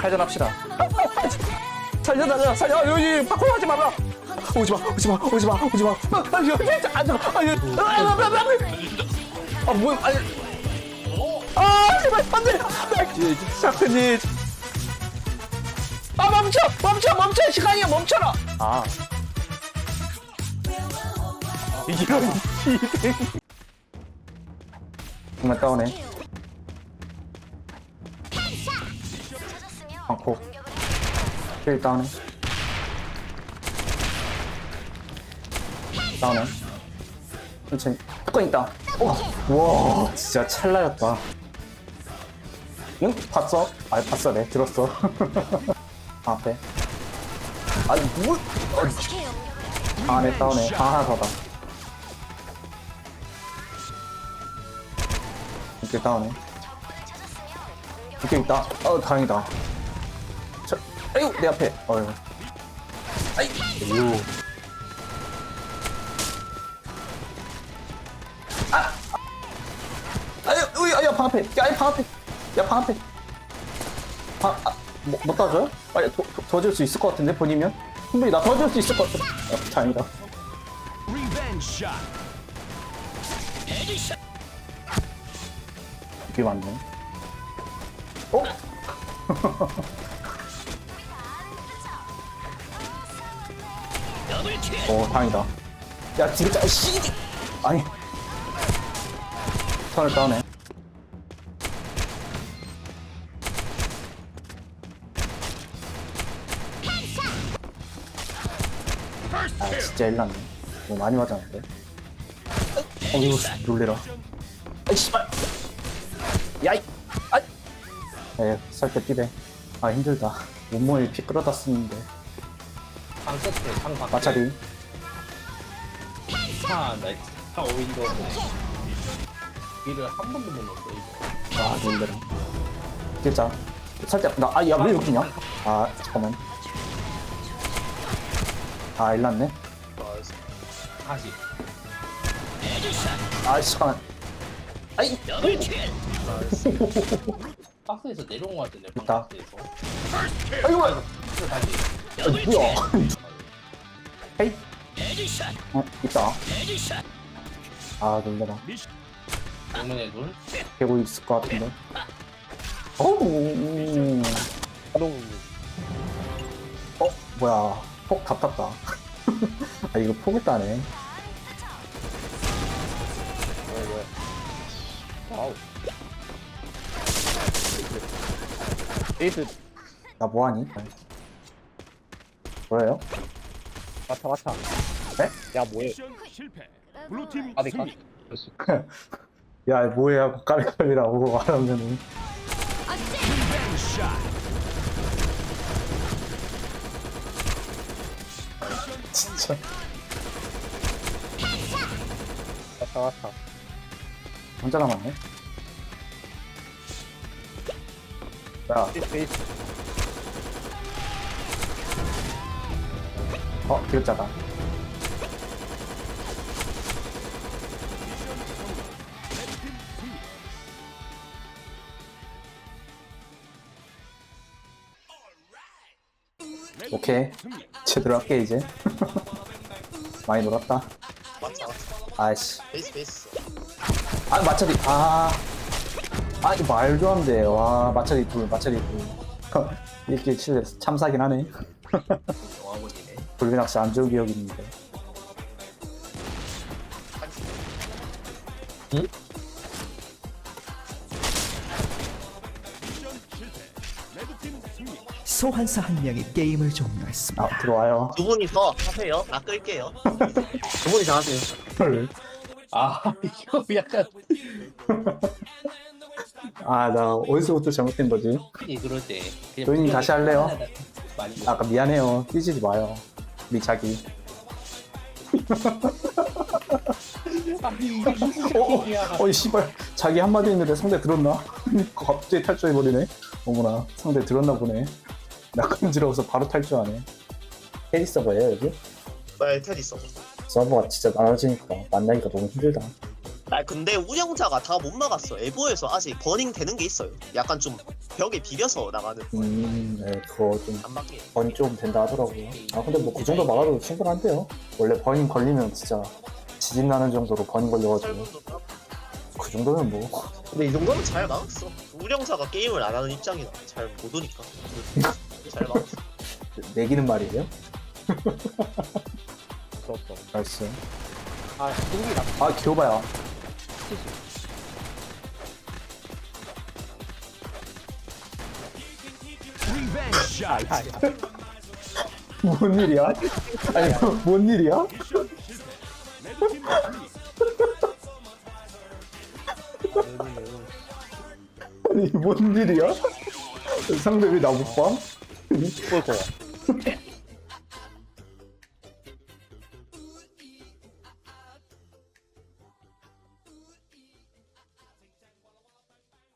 칼전합시다. 살려달라 살려. 여기 파쿠 하지 마라. 오지 마 오지 마 오지 마 오지 마. 아 여기 앉아 아. 여기. 아 뭐야 아니. 아 제발 안 돼. 샤크님 아 멈춰 멈춰 멈춰. 시간이야 멈춰라. 아. 이런 시댕 정말 다운해 힐 다운해. 다운해. 천천히. 뚜껑 있다. 오, 와. 진짜 찰나였다. 응? 봤어? 아 봤어. 네 들었어. 아, 앞에 아니 뭘 아, 안에 다운해. 아, 하나 더다. 이렇게 다운해. 이렇게 있다. 어 다행이다. 저, 아이고 내 앞에 어휴 아이 유 아유, 우이, 야, 방 앞에. 야, 방 앞에. 야, 방 앞에. 방, 아, 뭐, 못 따줘요? 아니, 도, 도, 도와줄 수 있을 것 같은데, 본이면? 충분히 나 도와줄 수 있을 것 같아. 아, 다행이다. 이게 맞네. 어? 오 다행이다. 야 진짜, 씨! 아니. 선을 따네. 아 진짜 일났네. 너무 많이 맞았는데. 어우 놀래라. 아이 씨발! 야이! 아이! 에 살짝 뛰래 아 힘들다. 몸무에 피 끌어다 쓰는데. 방 세트, 방 밖에. 마찰이 4, 나 4, 5인 거 이를 한 번도 못 넣었어 이거. 아 힘들어 진짜. 살짝 나아야왜 이렇게 냐아 잠깐만. 아 일났네? 40 아 잠깐만. 아이! 박스에서 내려온 거 같은데 됐다. 박스에서. 아이고! 아, 뭐야 다시. 뭐야? 헤이. 어, 있다. 아, 놀래라. 정면에 눈. 되고 있을 것 같은데. 어우, 음. 어, 뭐야. 폭 답답다. 아, 이거 폭을 따네. 와우. 에이드. 나 뭐하니? 뭐예요? 맞다 맞다 네? 야 뭐해 미션 실패. 블루팀 아니 승리. 야, 뭐해 하고 까비까비라고 말하면은. 진짜. 맞다 맞다 혼자 남았네. 야, 어, 기억자다. 오케이. 제대로 할게, 이제. 많이 놀았다. 아이씨. 아, 마차리. 아. 아, 이 말도 안 돼. 와, 마차리 둘, 마차리 둘. 이렇게 진짜 참사긴 하네. 불비낚시 안 좋은 기억이 있는데. 소환사 한 명이 게임을 종료했습니다. 아, 들어와요. 두 분이서 하세요 나 끌게요 두 분이서 하세요 헐. 아, 이거 약간, 아, 나 어디서부터 잘못된 거지? 이 그럴 때. 그냥 무조건 다시 할래요? 많이. 아까 미안해요. 삐지지 마요. 우리 자기. 어, 어이, 씨발. 자기 한마디 했는데 상대 들었나? 갑자기 탈주해버리네. 어머나, 상대 들었나 보네. 낯간지러워서 바로 탈주하네. 테리 서버예요, 여기? 네 테디 서 서버가 진짜 나눠지니까 만나기가 너무 힘들다. 아 근데 운영자가 다 못 막았어 에보에서 아직 버닝 되는 게 있어요 약간 좀 벽에 비벼서 나가는 음, 네, 그거 좀 안 맞게. 번이 좀 된다 하더라고요. 아 근데 뭐 그 정도 막아도 충분한데요. 원래 번인 걸리면 진짜 지진 나는 정도로 번인 걸려가지고 그 정도면 뭐 근데 이 정도면 잘 막았어. 우령사가 게임을 안 하는 입장이라 잘 못 오니까. 잘 막았어. 내기는 말이에요. 없어. 나이스. 아, 뚱기 나. 아 기호바야. 리벤지 뭔 일이야? 아니 뭔 일이야? 아니 뭔 일이야? 상대 왜 나못 봐? 볼 거야.